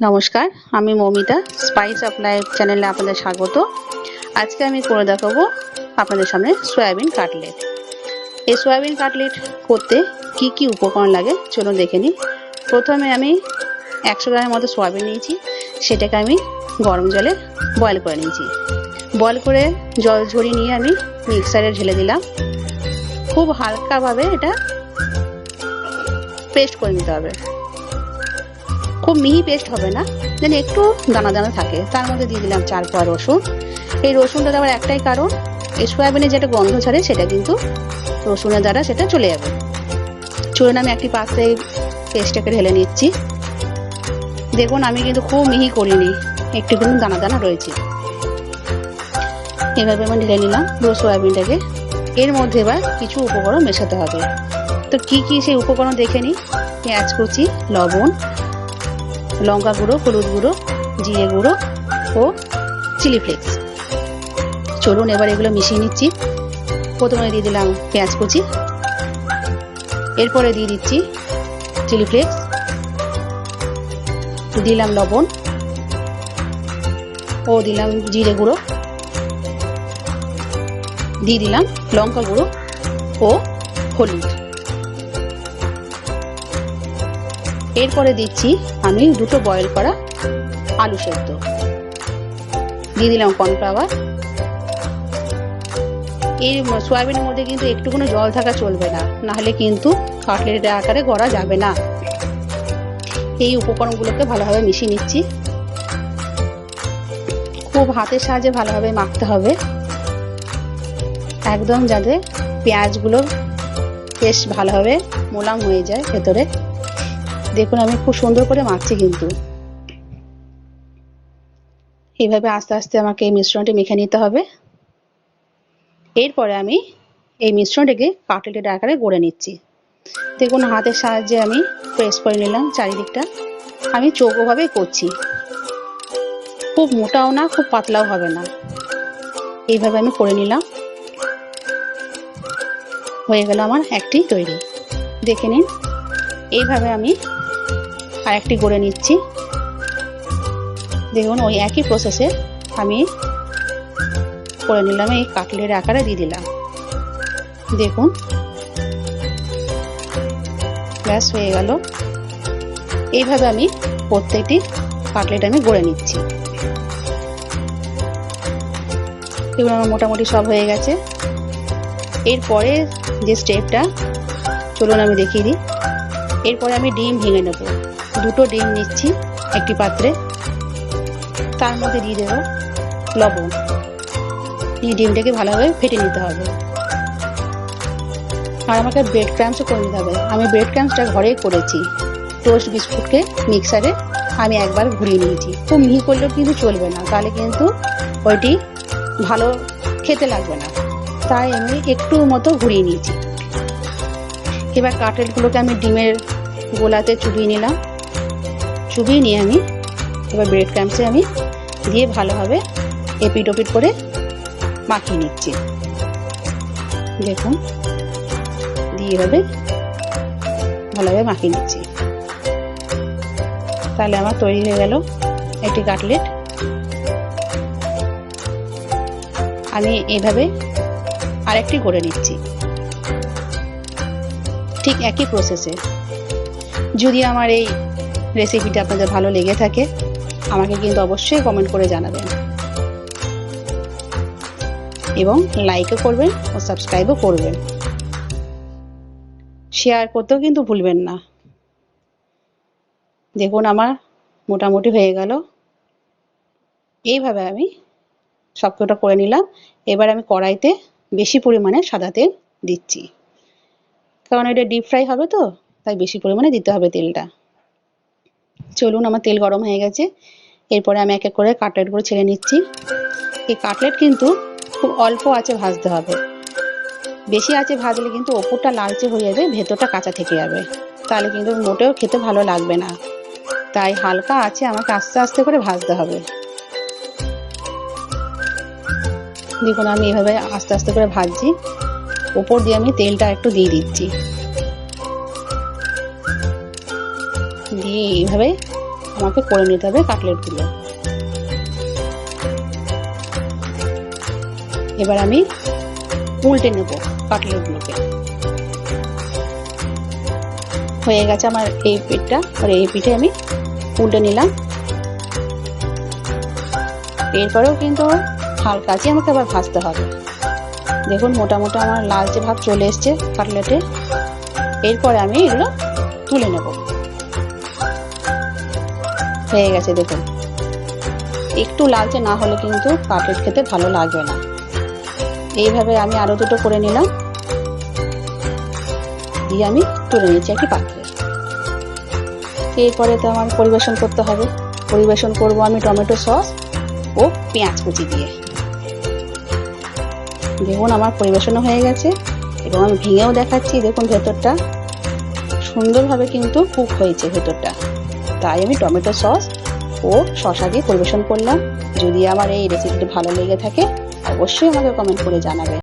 নমস্কার, আমি Moumita spice of life চ্যানেলে আপনাদের স্বাগত। আজকে আমি করে দেখাবো আপনাদের সামনে সয়াবিন কাটলেট। এই সয়াবিন কাটলেট করতে কি কি উপকরণ লাগে চলুন দেখে নিই। প্রথমে আমি একশো গ্রামের মতো সয়াবিন নিয়েছি, সেটাকে আমি গরম জলে বয়েল করে নিয়েছি। বয়েল করে জল ঝরিয়ে নিয়ে আমি মিক্সারে ঢেলে দিলাম। খুব হালকাভাবে এটা পেস্ট করে নিতে হবে। খুব মিহি পেস্ট হবে না যেন একটু দানা দানা থাকে। তার মধ্যে দিয়ে দিলাম চার কোয়া রসুন। এই রসুনটা দেওয়ার একটাই কারণ, এই সয়াবিনের যেটা গন্ধ ছাড়ে সেটা কিন্তু রসুনের দ্বারা সেটা চলে যাবে। চলুন আমি একটি পাত্রে পেস্টটাকে ঢেলে নিচ্ছি। দেখুন, আমি কিন্তু খুব মিহি করিনি, একটু কিন্তু দানা দানা রয়েছে। এভাবে আমি ঢেলে নিলাম পুরো সয়াবিনটাকে। এর মধ্যে এবার কিছু উপকরণ মেশাতে হবে। তো কি কি সেই উপকরণ দেখে নিই? পেঁয়াজ কুচি, লবণ লঙ্কা গুঁড়ো, হলুদ গুঁড়ো, জিরে গুঁড়ো ও চিলি ফ্লেক্স চলুন এবার এগুলো মিশিয়ে নিচ্ছি। প্রথমে দিয়ে দিলাম পেঁয়াজ কুচি। এরপরে দিয়ে দিচ্ছি চিলি ফ্লেক্স দিলাম লবণ ও দিলাম জিরে গুঁড়ো। দিয়ে দিলাম লঙ্কা গুঁড়ো ও হলুদ। এরপরে দিচ্ছি আমি দুটো বয়েল করা আলু সেদ্ধ। দিয়ে দিলাম কর্নফ্লাওয়ার এই সয়াবিনের মধ্যে কিন্তু একটুকুনো জল থাকা চলবে না, নাহলে কিন্তু কাটলেটের আকারে গড়া যাবে না। এই উপকরণগুলোকে ভালোভাবে মিশিয়ে নিচ্ছি। খুব হাতের সাহায্যে ভালোভাবে মাখতে হবে। একদম যাতে পেঁয়াজগুলো বেশ ভালোভাবে মোলাম হয়ে যায় ভেতরে। দেখুন, আমি খুব সুন্দর করে মাখছি কিন্তু। এইভাবে আস্তে আস্তে আমাকে এই মিশ্রণটি মেখে নিতে হবে। এরপরে আমি এই মিশ্রণটিকে কাটলেটের আকারে গড়ে নিচ্ছি। দেখুন, হাতের সাহায্যে আমি প্রেস করে নিলাম চারিদিকটা। আমি চৌকোভাবে করছি। খুব মোটাও না, খুব পাতলাও হবে না। এইভাবে আমি করে নিলাম। হয়ে গেল আমার একটি তৈরি। দেখে নিন। এইভাবে আমি আর একটি গড়ে নিচ্ছি। দেখুন, ওই একই প্রসেসে আমি করে নিলাম, এই কাটলের আকারে দিয়ে দিলাম। দেখুন, ব্যাস হয়ে গেল। এইভাবে আমি প্রত্যেকটি কাটলেট আমি গড়ে নিচ্ছি। এগুলো আমার মোটামুটি সব হয়ে গেছে। এরপরে যে স্টেপটা চলুন আমি দেখিয়ে দিই। এরপরে আমি ডিম ভেঙে নেব। দুটো ডিম নিচ্ছি, একটি পাত্রে। তার মধ্যে দিয়ে দেবো লবণ। এই ডিমটাকে ভালোভাবে ফেটে নিতে হবে। আর আমাকে ব্রেড ক্রামসও করে নিতে হবে। আমি ব্রেড ক্রামসটা ঘরেই করেছি। টোস্ট বিস্কুটকে মিক্সারে আমি একবার ঘুরিয়ে নিয়েছি। খুব মিহি করলেও কিন্তু চলবে না। তাহলে কিন্তু ওইটি ভালো খেতে লাগবে না। তাই আমি একটু মতো ঘুরিয়ে নিয়েছি। এবার কাটলেটগুলোকে আমি ডিমের গোলাতে চুবিয়ে নিলাম। চুবিয়ে নিয়ে আমি এবার ব্রেড ক্রামসে আমি দিয়ে ভালোভাবে এপিট ওপিট করে মাখিয়ে নিচ্ছি। দেখুন, দিয়ে এভাবে ভালোভাবে মাখিয়ে নিচ্ছি। তাহলে আমার তৈরি হয়ে গেল একটি কাটলেট। আমি এইভাবে আরেকটি করে নিচ্ছি। ঠিক একই প্রসেসে যদি আমার এই রেসিপিটা আপনাদের ভালো লেগে থাকে, আমাকে কিন্তু অবশ্যই কমেন্ট করে জানাবেন। এবং লাইকও করবেন ও সাবস্ক্রাইবও করবেন। শেয়ার করতেও কিন্তু ভুলবেন না। দেখুন আমার মোটামুটি হয়ে গেল। এইভাবে আমি সবকটা করে নিলাম। এবার আমি কড়াইতে বেশি পরিমাণে সাদা তেল দিচ্ছি। কারণ এটা ডিপ ফ্রাই হবে তো, তাই বেশি পরিমাণে দিতে হবে তেলটা। চলুন, আমার তেল গরম হয়ে গেছে। এরপরে আমি এক এক করে কাটলেটগুলো ছেড়ে নিচ্ছি। এই কাটলেট কিন্তু খুব অল্প আছে ভাজতে হবে। বেশি আছে ভাজলে কিন্তু ওপরটা লালচে হয়ে যাবে, ভেতরটা কাঁচা থেকে যাবে। তাহলে কিন্তু মোটেও খেতে ভালো লাগবে না। তাই হালকা আছে আমাকে আস্তে আস্তে করে ভাজতে হবে। দেখুন, আমি এভাবে আস্তে আস্তে করে ভাজছি। ওপর দিয়ে আমি তেলটা একটু দিয়ে দিচ্ছি। দিয়ে এইভাবে আমাকে করে নিতে হবে কাটলেটগুলো। এবার আমি উল্টে নেব কাটলেটগুলোকে। হয়ে গেছে আমার এই পিঠটা, আর এই পিঠে আমি উল্টে নিলাম। এরপরেও কিন্তু হালকা আছে, আমাকে আবার ভাজতে হবে। দেখুন মোটামুটি আমার লালচে ভাব চলে এসছে কাটলেটে। এরপরে আমি এগুলো তুলে নেব। হয়ে গেছে, দেখুন। একটু লালচে না হলে কিন্তু কাটলেট খেতে ভালো লাগবে না। এইভাবে আমি আরও দুটো করে নিলাম। দিয়ে আমি তুলে নিচ্ছি একটি পাত্রে। এরপরে তো আমার পরিবেশন করতে হবে। পরিবেশন করব আমি টমেটো সস ও পেঁয়াজ কুচি দিয়ে। দেখুন, আমার পরিবেশনও হয়ে গেছে এবং আমি ভেঙেও দেখাচ্ছি। দেখুন, ভেতরটা সুন্দরভাবে কিন্তু কুক হয়েছে, ভেতরটা। তাই আমি টমেটো সস ও শসা দিয়ে পরিবেশন করলাম। যদি আমার এই রেসিপিটি ভালো লেগে থাকে, অবশ্যই আমাকে কমেন্ট করে জানাবেন।